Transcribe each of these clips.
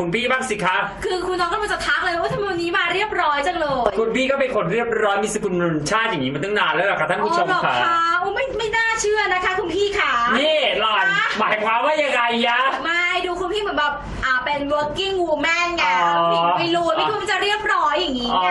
คุณพี่บ้างสิคะ คือคุณน้องก็มาจะทักเลยว่าทำไมวันนี้มาเรียบร้อยจังเลยคุณพี่ก็เป็นคนเรียบร้อยมีสกุลรุนชาติอย่างนี้มาตั้งนานแล้วล่ะค่ะท่านผู้ชมอ๋อเหรอค่ะคะโอ้ไม่ไม่น่าเชื่อนะคะ คุณพี่ค่ะ นี่หล่อนคะหมายความว่ายังไงยะ ไม่ดูคุณพี่เหมือนแบบอ่าเป็น working woman ไงอ๋อผู้หญิงไม่รู้ไม่ควรจะเรียบร้อยอย่างนี้อ๋อไง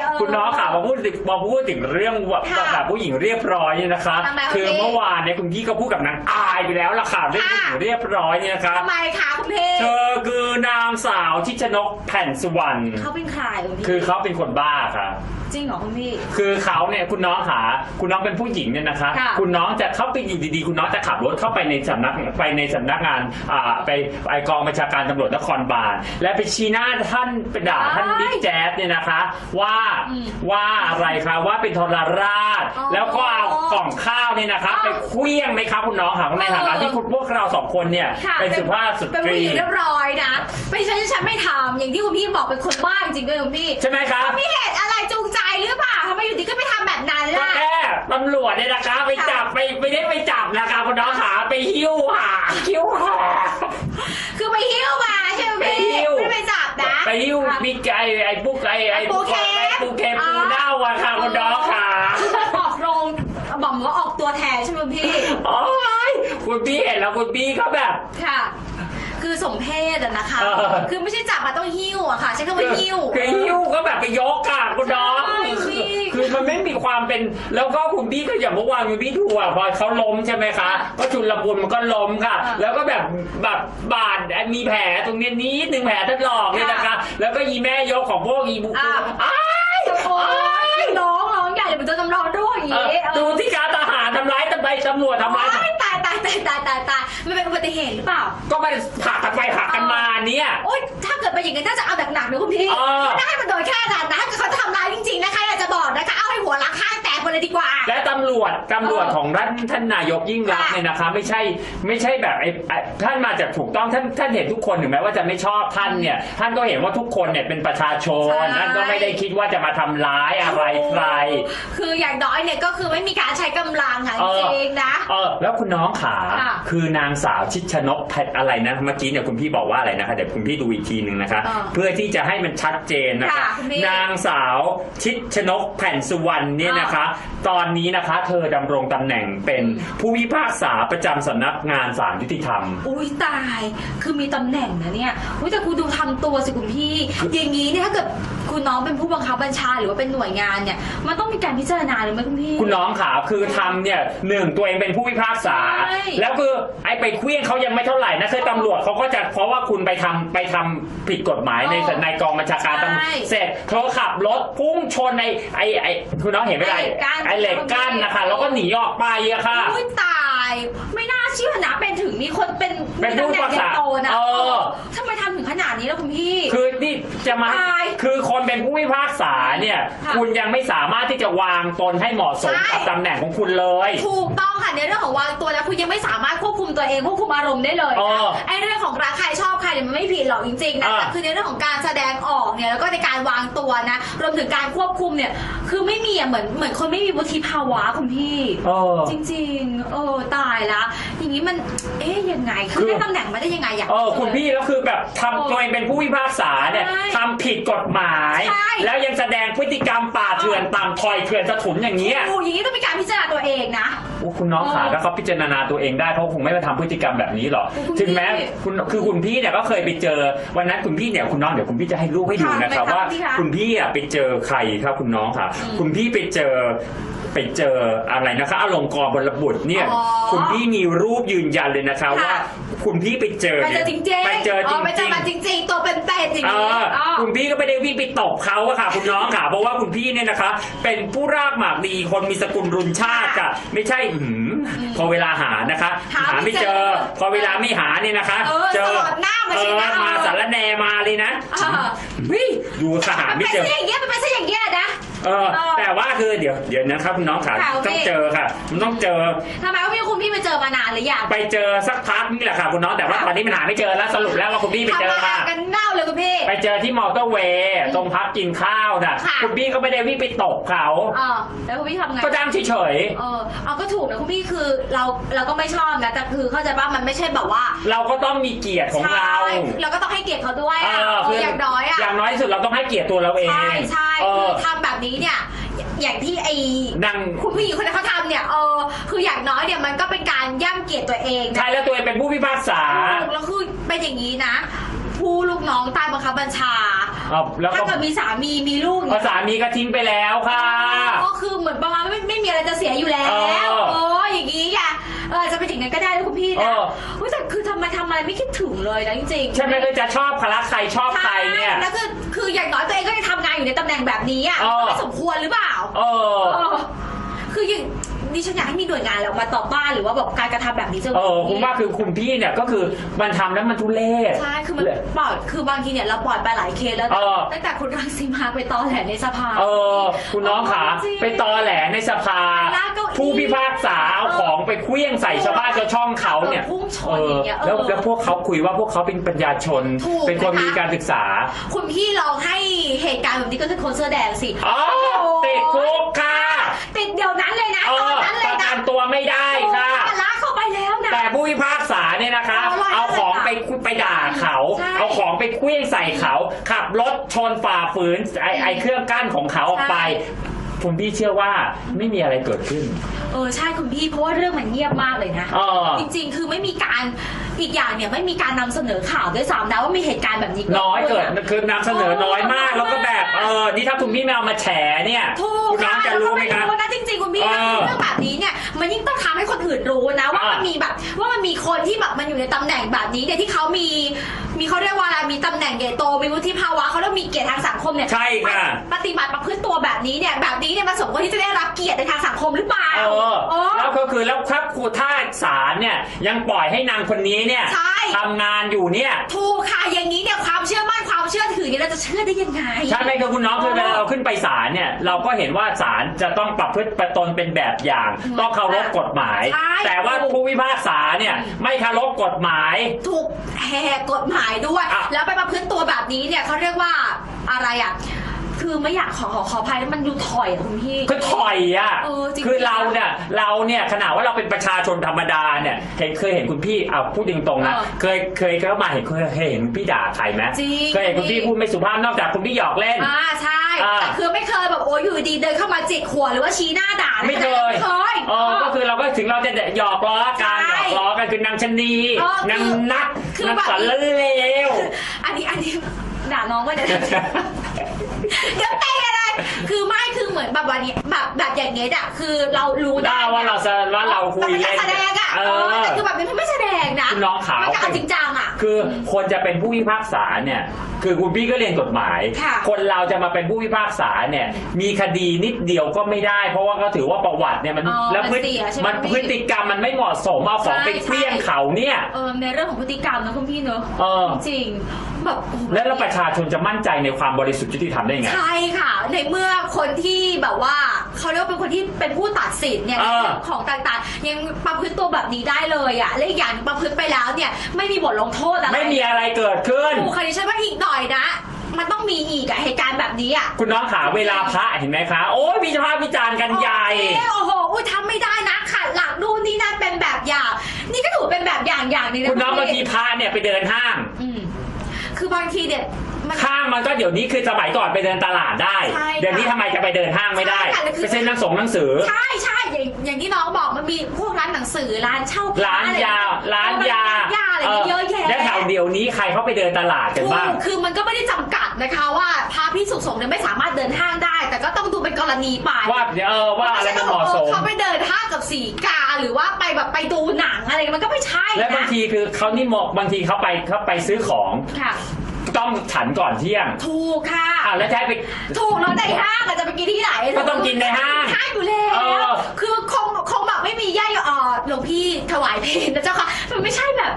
เออคุณน้องค่ะมาพูดถึงมาพูดถึงเรื่องแบบค่ะแบบผู้หญิงเรียบร้อยเนี่ยนะคะทำไมคะคือพี่เมื่อวานเนี่ยคุณพี่ก็พูดกับนางอายไปแล้วล่ะค่ะเรื่องผู้หญิงค่ะเรียบร้อยเนี่ยนะคะทำไมคะคุณพี่เธอคือนางสาวทิชนกแผ่นสุวรรณเขาเป็นใครคุณพี่ คือเขาเป็นคนบ้าค่ะจ ริงเหรอคุณพี่ คือเขาเนี่ยคุณน้องหาคุณน้องเป็นผู้หญิงเนี่ยนะคะค่ะคุณน้องจะเข้าไปอยู่ดีๆ คุณน้องจะขับรถเข้าไปในสำนักไปในสำนักงานอ่าไปไปกองบัญชาการตำรวจนครบาลและไปชี้หน้าท่านไปด่าท่านบิ๊กแจ๊สเนี่ยนะคะ ว่าอืมว่าอะไรคะว่าเป็นทรราช อ๋อแล้วก็เอากล่องข้าวเนี่ยนะคะอ๋อไปเคลี้ยงไหมคะคุณน้องค่ะในฐานะที่คุณพวกเราสองคนเนี่ยค่ะเป็นสุภาพสเป็นตผู้รี หญิงเรียบร้อยนะไม่ใช่ฉันไม่ทำอย่างที่คุณพี่บอกเป็นคนบ้าจริงๆด้วยคุณพี่ใช่ไหมคะ มีเหตุอะไรจูงใจหรือเปล่าทำไมอยู่ดีก็ไปทำแบบนั้นก็ล่ะ แค่ตำรวจเนี่ยนะคะ ไปจับไปไม่ได้ไปจับนะคะคุณน้องหาไปหิ้วหาหิ้วหา คือไปหิ้วมาใช่ไหมไปพี่หิ้วไม่ได้ไปจับนะไปหิ้วมีไก่ไอ้ปุ๊กไอ้ไอ้ปูเค็ม ไอ้ปูเค็มอ๋อปูเน่าอะค่ะคุณน้องค่ะออกโรงบอกว่าออกตัวแทนใช่ไหมพี่ โอ้ยคุณพี่เห็นแล้วคุณพี่เขาแบบ ค่ะ คือสมเพศอะนะคะ เออ คือไม่ใช่จับมาต้องหิ้วอะค่ะ ใช้คำว่าหิ้ว คือหิ้วก็แบบไปยกค่ะคุณน้องใช่พี่ คือมันไม่มีความเป็นแล้วก็คุณพี่ก็อย่างเมื่อวานคุณพี่ดูอะพอเขาล้มใช่ไหมคะ ก็ชุนละมุนมันก็ล้มค่ะอะแล้วก็แบบแบบบาดมีแผลตรงเนี้ยนิดนึงแผลถลอกเลยนะคะ แล้วก็อีแม่ยกของพวกอีบุกอะ อ้ายโอ้อ้ายยร้องร้องใหญ่เดี๋ยวมันจะจำลองด้วยอย่างเออนี้เออดูที่การทหารทำร้ายตำรวจตำรวจทำร้าย โอ๊ยตายตายตายตายตายมันเป็นอุบัติเหตุหรือเปล่า ก็มันผ่ากันไปผ่ากันมาเนี่ย โอ๊ยถ้าเกิดเป็นอย่างนั้นน่าจะเอาหนักนะคุณพี่เออไม่ได้มันโดนแค่นั้นนะถ้าเกิดเขาทำำรวจตำรวจเออของท่านท่านนายกยิ่งรักษณ์ค่ะเนี่ยนะคะ ไม่ใช่ไม่ใช่แบบไอ้ไอ้ท่านมาจากถูกต้องท่านท่านเห็นทุกคนถึงแม้ว่าจะไม่ชอบท่านเนี่ยท่านก็เห็นว่าทุกคนเนี่ยเป็นประชาชนใช่ ท่านก็ไม่ได้คิดว่าจะมาทำร้ายอะไรใคร คืออย่างน้อยเนี่ยก็คือไม่มีการใช้กำลังค่ะเอจอ ริงๆนะ เออแล้วคุณน้องขาค่ะคือนางสาวชิดชนกแพทอะไรนะเมื่อกี้เนี่ยคุณพี่บอกว่าอะไรนะคะเดี๋ยวคุณพี่ดูอีกทีหนึ่งนะคะ อ่าเพื่อที่จะให้มันชัดเจนนะคะ ค่ะคุณพี่นางสาวชิดชนกแผ่นสุวรรณเนี่ยนะคะ ตอนนี้นะคะเธอดำรงตำแหน่งเป็นผู้พิพากษาประจำสำนักงานศาลยุติธรรม อุ้ยตาย คือมีตำแหน่งนะเนี่ย อุ้ยแต่คุณดูทำตัวสิคุณพี่ อย่างนี้เนี่ยถ้าเกิดคุณน้องเป็นผู้บังคับบัญชาหรือว่าเป็นหน่วยงานเนี่ย มันต้องมีการพิจารณาหรือไหมคุณพี่ คุณน้องขาคือทำเนี่ยหนึ่งตัวเองเป็นผู้พิพากษา ใช่ แล้วคือไอ้ไปเคลี้ยงเขายังไม่เท่าไหร่นะคือตำรวจเขาก็จะเพราะว่าคุณไปทำไปทำผิดกฎหมายในเออในกองบัญชาการตำรวจใช่เสร็จเธอขับรถพุ่งชนไอ้ไอ้ไอ้คุณน้องเห็นไหมล่ะไอ้เหล็กกั้นไอ้เหล็กกั้นนะคะแล้วก็หนีออกไปอะค่ะ อุ้ยตาย ไม่ ชื่อนะเป็นถึงมีคนเป็นเป็นผู้มีตำแหน่งพิพากษาใหญ่โตนะเออ ทำไมทำถึงขนาดนี้แล้วคุณพี่ คือนี่จะมาตายคือคนเป็นผู้พิพากษาเนี่ย ค่ะคุณยังไม่สามารถที่จะวางตนให้เหมาะสมใช่ กับตำแหน่งของคุณเลย ถูกต้องค่ะในเรื่องของวางตัวแล้วคุณยังไม่สามารถควบคุมตัวเองควบคุมอารมณ์ได้เลยเออไอ้เรื่องของรักใครชอบใครเนี่ยมันไม่ผิดหรอกจริงๆนะอ่าแต่คือในเรื่องของการแสดงออกเนี่ยแล้วก็ในการวางตัวนะรวมถึงการควบคุมเนี่ย คือไม่มีอะเหมือนเหมือนคนไม่มีวุฒิภาวะคุณพี่ เออ จริงๆเออตายละอย่าง นี้มัน เอ๊ยยังไง คืคืออได้ตำแหน่งมาได้ยังไงอยาก เออคุณพี่แล้วคือแบบทำโอ้ตัวเองเป็นผู้พิพากษาเนี่ยใช่ทำผิดกฎหมาย ใช่ แล้วยังแสดงพฤติกรรมป่าเถื่อนต่ำถอยเถื่อนสะถุนอย่างเงี้ย โอ้อย่างนี้ต้องมีการพิจารณาตัวเองนะ โอ้คุณน้องขาเออถ้าเขาพิจารณาตัวเองได้เขาคงไม่มาทำพฤติกรรมแบบนี้หรอกโอ้คุณถึงแม้พี่คุณคือคุณพี่เนี่ยก็เคยไปเจอวันนั้นคุณพี่เนี่ยคุณน้องเดี๋ยวคุณพี่จะให้รูปให้ดูค่ะนะครับไหมคะว่าพี่คะคุณพี่อะไปเจอใครครับคุณน้องค่ะอืมคุณพี่ไปเจอ ไปเจออะไรนะคะอลงกรณ์บรบุตรเนี่ย อ๋อคุณพี่มีรูปยืนยันเลยนะคะค่ะ ว่า คุณพี่ไปเจอไปเจนี่อยจริงๆไปเจอจริงไปเจอๆมาจริงๆ ตัวเป็นๆอย่างเอนี้ออ๋อ คุณพี่ก็ไม่ได้วิ่งไปตบเขาอะค่ะ คุณน้องค่ะ เพราะว่าคุณพี่เนี่ยนะคะ เป็นผู้รากหมากดีคนมีสกุลรุนชาติค่ะ ไม่ใช่อื้อหือพอเวลาหานะคะ หาไม่ไม่เจเจอ อพอเวลาไม่หาเนี่ยนะคะ เออเจอสอดหน้ามาเอใช่อไหมมาสารแหนมาเลยนะเออเฮ้ยดูสหามันไม่เป็นเจอ ซะอย่างเงี้ยมันเป็นซะอย่างเงี้ยนะ เออเออแต่ว่าคือเดี๋ยวเดี๋ยวนะครับคุณน้องค่ะค่ะต้องพี่เจอค่ะ มันต้องเจอทำไมว่าพี่คุณพี่ไปเจอมานานหรือยังไปเจอสักพักนี่แหละค่ะคุณน้องแต่ว่าตอนนี้มันหาไม่เจอแล้วสรุปแล้วว่าคุณพี่ไปเจอทำมาค่ะกันเน่าเลยคุณพี่ ไปเจอที่มอเตอร์เวย์ตรงพักกินข้าวน่ะค่ะ คุณพี่ก็ไม่ได้วิ่งไปตบเขา เออแล้วคุณพี่ทำไง ก็ดังเฉยเออเอาก็ถูกนะคุณพี่คือเราเราก็ไม่ชอบนะแต่คือเข้าใจป่ะมันไม่ใช่แบบว่าเราก็ต้องมีเกียรติของเรา ใช่เราก็ต้องให้เกียรติเขาด้วยเออะอเอออย่างน้อยอะอย่างน้อยที่สุดเราต้องให้เกียรติตัวเราเอง ใช่ใช่เอคืออทำแบบนี้เนี่ยอย่างที่ไอ้นั่งคุณผู้หญิงคนนั้นเขาทำเนี่ยเออคืออย่างน้อยเนี่ยมันก็เป็นการย่ำเกียรติตัวเองใช่นะแล้วตัวเองเป็นผู้พิพากษาแล้วคือเป็นอย่างนี้นะ ผู้ลูกน้องใต้บังคับบัญชาเอาแล้วก็ถ้าเกิดมีสามีมีลูกพอเนี่ยสามีก็ทิ้งไปแล้วค่ะก็คือเหมือนประมาณไม่ไม่มีอะไรจะเสียอยู่แล้วเออโอ้อย่างนี้ไงเออจะไปถึงนั้นก็ได้นะคุณพี่เอนะ อเฮ้ยแต่คือทำไมทำอะไรไม่คิดถึงเลยนะจริงๆ ใช่ไหมคือจะชอบคละใครชอบใครเนี่ย แล้วคือคืออย่างน้อยตัวเองก็ยังทำงานอยู่ในตำแหน่งแบบนี้อะเออไม่สมควรหรือเปล่า เออ เออ คืออย่าง ดิฉันอยากให้มีหน่วยงานเรามาตอบบ้านหรือว่าแบบการกระทำแบบนี้จะ เออคุณว่าคือคุณพี่เนี่ยก็คือมันทำแล้วมันทุเรศ ใช่ คือมันปล่อยคือบางทีเนี่ยเราปล่อยไปหลายเคสแล้วนะเออ ตั้งแต่คุณรังสีมาไปตอแหลในสภา เออ คุณน้องขาจริงไปตอแหลในสภา ลากเก้าอี้ผู้พิพากษาเอาของไปเคลี้ยงใส่ชาวบ้านชาวช่องเขาเนี่ยเออพุ่งชนเอออย่างเงี้ยเออแล้วแล้วพวกเขาคุยว่าพวกเขาเป็นปัญญาชน ถูกเป็นคนนะคะ มีการศึกษาคุณพี่ลองให้เหตุการณ์แบบนี้ก็คือคนเสื้อแดงสิ อ๋อติดคุกค่ะ ติดเดี๋ยวนั้นเลยนะเอตอนอนั้ ไม่ได้ค่ะโอ้ลากเข้าไปแล้วนะ แต่ผู้พิพากษาเนี่ยนะคะ เอาอะไรเอาของไปไปด่าเขา ใช่เอาของไปเคลี้ยงใส่เขา ขับรถชนฝ่าฝืนไอไอเครื่องกั้นของเขาออกไป ใช่ คุณพี่เชื่อว่าไม่มีอะไรเกิดขึ้น เออใช่คุณพี่เพราะว่าเรื่องมันเงียบมากเลยนะเออจริง ๆ คือไม่มีการอีกอย่างเนี่ยไม่มีการนำเสนอข่าวด้วยซ้ำนะว่ามีเหตุการณ์แบบนี้น้อยเกิดขึ้ะคือนำเสนอน้อยมาก แล้วก็แบบเออนี่ถ้าคุณพี่ไม่เอามาแฉเนี่ยถูกคุณน้องจะรู้ไหมครับแล้วก็รู้นะจริงๆคุณพี่เออเรื่องแบบนี้เนี่ยมันยิ่งต้องทำให้คนอื่นรู้นะว่าอ่ามัมันมีแบบว่ามันมีคนที่แบบมันอยู่ในตำแหน่งแบบนี้เนี่ยที่เขามีมีเขาเรียก น่งใหญ่โตมีวุฒิภาวะเขาเรียกมีเกียรติทางสังคมเนี่ยใช่ค่ะ ปฏิบัติประพฤติตัวแบบนี้เนี่ยแบบนี้เนี่ยมันสมควรที่จะได้รับเกียรติในทางสังคมหรือเปล่าเออเออ แล้วก็คือแล้วถ้าครูท่าศาลเนี่ยยังปล่อยให้นางคนนี้เนี่ยใช่ ทำงานอยู่เนี่ยถูกค่ะอย่างนี้เนี่ยความเชื่อมั่นความเชื่อถือเนี่ยเราจะเชื่อได้ยังไง ใช่ไหมครับคุณน้องคือเวลาเราขึ้นไปศาลเนี่ยเราก็เห็นว่าศาลจะต้องประพฤติประตนเป็นแบบอย่างอืมต้องเคารพกฎหมาย ใช่ แต่ว่าผู้พิพากษาเนี่ยไม่เคารพกฎหมาย ถูกแหกกฎหมายด้วย อะ แล้วไปประพฤติตัวแบบนี้เนี่ยเขาเรียกว่าอะไรอะ คือไม่อยากขอขอขออภัยแล้วมันดูถอยอะคุณพี่ คือถอยอะ เออจริงๆ คือเราเนี่ย เราเนี่ยขนาดว่าเราเป็นประชาชนธรรมดาเนี่ยเห็นเคยเห็นคุณพี่อะพูดตรงๆนะ เออเคยเคยเข้ามาเห็นเคยเห็นคุณพี่ด่าใครไหมจริง เคยเห็นคุณพี่พูดไม่สุภาพนอกจากคุณพี่หยอกเล่น อ่าใช่อ่า แต่คือไม่เคยแบบโอ้ยอยู่ดีเดินเข้ามาจิกหัวหรือว่าชี้หน้าด่าไม่เคยไม่เคย เออก็คือเราก็ถึงเราจะหยอกล้อกันหใช่ยอกล้อกันคือนางชะนีเออคือนางนักคือ นางแบบสารเลว อันนี้ อันนี้ด่าน้องว่าเดี๋ยวเดี๋ยวเต้นอะไร คือไม่คือเหมือนแบบวันนี้แบบแบบอย่างเงี้ยอะคือเรารู้ได้ว่าเราจะว่าเราคุยแต่เล่นมันแสดงอะเอเอออแต่คือแบบนี้มันไม่แสดงนะคุณน้องขาวมันก็เอาจริงจังอะคือคนจะเป็นผู้พิพากษาเนี่ย คือคุณพี่ก็เรียนกฎหมายค่ะคนเราจะมาเป็นผู้พิพากษาเนี่ย มีคดีนิดเดียวก็ไม่ได้ เพราะว่าเขาถือว่าประวัติเนี่ยมันอ๋อแล้วพฤมันเสียใช่ไหมมันพี่พฤติกรรมมันไม่เหมาะสมเอาของใช่ไปเคลี้ยงใช่เขาเนี่ยเออในเรื่องของพฤติกรรมนะคุณพี่เนอะเออจริงๆ แบบโอ้โหแล้วเราประชาชนจะมั่นใจในความบริสุทธิ์ยุติธรรมได้ไง ใช่ค่ะ ในเมื่อคนที่แบบว่าเขาเรียกว่าเป็นคนที่เป็นผู้ตัดสินเนี่ยเออ ของต่างๆ ยังประพฤติตัวแบบนี้ได้เลยอะและอีกอย่างประพฤติไปแล้วเนี่ยไม่มีบทลงโทษอะไรไม่มีอะไรเกิดขึ้น ถูกค่ะดิฉันว่าอีกหน่อยนะ มันต้องมีอีกอะเหตุการณ์แบบนี้อะคุณน้องขาเวลาพระเห็นไหมคะ โอ้ยมีภาพวิจารณ์กันใหญ่เอ้ยโอ้โหอุ้ยทำไม่ได้นะขัดหลักดูนนี่นั่นเป็นแบบอย่าง นี่ก็ถือเป็นแบบอย่างอย่างหนึงนะคุณน้องบางทีพี่พระเนี่ยไปเดินห้างอืม คือบางทีเนี่ยมันห้างมันก็เดี๋ยวนี้คือสมัยก่อนไปเดินตลาดได้ ใช่ค่ะเดี๋ยวนี้ทำไมจะไปเดินห้างไม่ได้ใช่ค่ะแล้วคือ ไปซื้อหนังสงหนังสือ ใช่ใช่อย่างอย่างที่น้องบอกมันมีพวกร้านหนังสือร้านเช่าผ้ร้านยาอะไรร้านยาร้านยา อะไรเยอะแยะแล้วแถวเดียวนี้ใครเขาไปเดินตลาดกันถูบ้างกคือมันก็ไม่ได้จำกัดนะคะว่าพระพิสุสงฆ์เนี่ยไม่สามารถเดินห้างได้ แต่ก็ต้องดูเป็นกรณีไปว่าเออว่าอะไรมันเหมาะสมเขาไปเดินห้างกับสีกาหรือว่าไปแบบไปดูหนังอะไรมันก็ไม่ใช่นะและบางทีคือเขานี่เหมาะบางทีเขาไปเขาไปซื้อของค่ะต้องฉันก่อนเที่ยง ถูกค่ะอะแล้วจะให้ไป ถูกแล้วในห้างอะจะไปกินที่ไหน ก็ต้องกินในห้างห้างอยู่แล้เอวอคือคงคงแบบไม่มีย่าเออหลวงพี่ถวายเพลงนะเจ้าค่ะมันไม่ใช่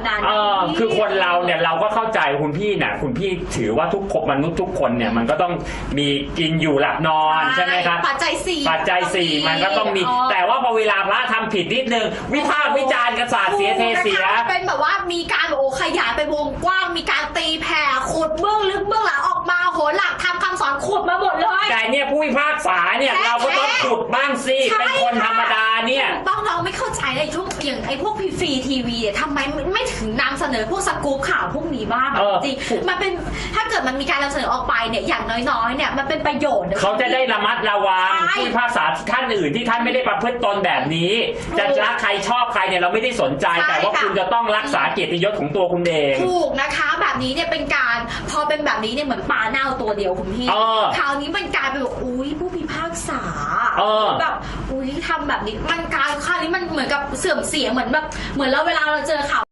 แบบนั้น เออคือคนเราเนี่ยเราก็เข้าใจคุณพี่น่ะคุณพี่ถือว่าทุกคนมนุษย์ทุกคนเนี่ยมันก็ต้องมีกินอยู่หลับนอนใช่ไหมครับปัจจัยสี่ปัจจัยสี่มันก็ต้องมี แต่ว่าพอเวลาพระทำผิดนิดนึง วิพากษ์วิจารณ์กระสาดเสียเทเสียถูกนะคะเป็นแบบว่ามีการแบบโอ้ขยายไปวงกว้าง มีการตีแผ่ขุดเบื้องลึกเบื้องหลังออกมาโหหลักทำคำสอนขุดมาหมดเลย แต่เนี่ยผู้พิพากษาเนี่ยแท้เราก็ต้องขุดบ้างสิ ใช่เป็นคนธรรมดาเนี่ย ถูกต้องเราไม่เข้าใจในช่วงอย่างไอ้พวกฟรีทีวีเนี่ยทำไมไม่ถึงนำเสนอพวกสกู๊ปข่าวพวกนี้บ้างเออ จริงมันเป็นถ้าเกิดมันมีการนำเสนอออกไปเนี่ยอย่างน้อยๆเนี่ยมันเป็นประโยชน์น เขาจะได้ระมัดระวังใช่ ผู้พิพากษาท่านอื่นที่ท่านไม่ได้ประพฤติตนแบบนี้ จะถูกรักใครชอบใครเนี่ยเราไม่ได้สนใจใช่แต่ว่าค่ะคุณจะต้องรักษาเกียรติยศของตัวคุณเอง ถูกนะคะ แบบนี้เนี่ยเป็นการพอเป็นแบบนี้เนี่ยเหมือนปลาเน่าตัวเดียวคุณพี่เออคราวนี้มันกลายเป็นแบบอุ้ยผู้พิพากษาเออ แบบอุ้ยทำแบบนี้มันกลายคราวนี้มันเหมือนกับเสื่อมเสียงเหมือนแบบเหมือนเราเวลาเราเจอข่าว